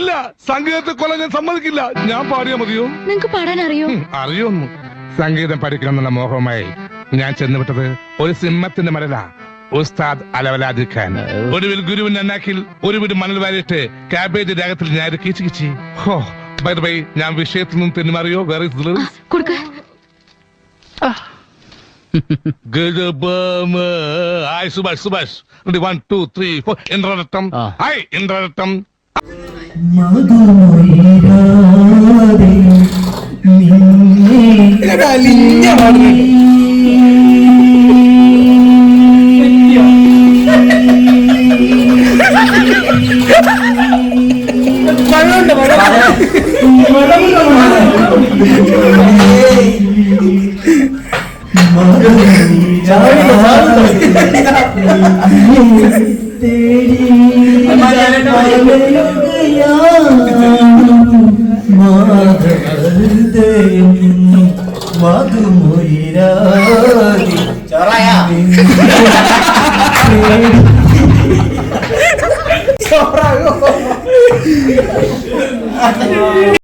ഇല്ല സംഗീതത്തെ കൊല ഞാൻ സമ്മതിക്കില്ല. ഞാൻ പാടിയാ മതിയോ? നിങ്ങക്ക് പാടാൻ അറിയോ അറിയോ സംഗീതം പഠിക്കണം എന്നുള്ള മോഹമായി ഞാൻ ചെന്നുവിട്ടത് ഒരു സിംഹത്തിന്റെ മലരാ ഉസ്താദ് അലവലാദി ഖാൻ. ഒടുവിൽ ഗുരുവിൻ അന്നാക്കിൽ ഒരു വീട് മണൽ വാരിയിട്ട് കാബേജ് രാഗത്തിൽ ഞാൻ കീച്ചു കിച്ചി. ഹോ ബൈ ബൈ ഞാൻ വിഷയത്തിൽ നിന്നും തെന്നുമാറിയോ? വേറെ കൊടുക്ക. Hi Subhash Subhash. One two three four ഇന്ദ്രരട്ടം ആ. ഹായ് ഇന്ദ്രരട്ടം മധുമൊഴിരാതെ നിന്നെ മധുമൊഴിരാതി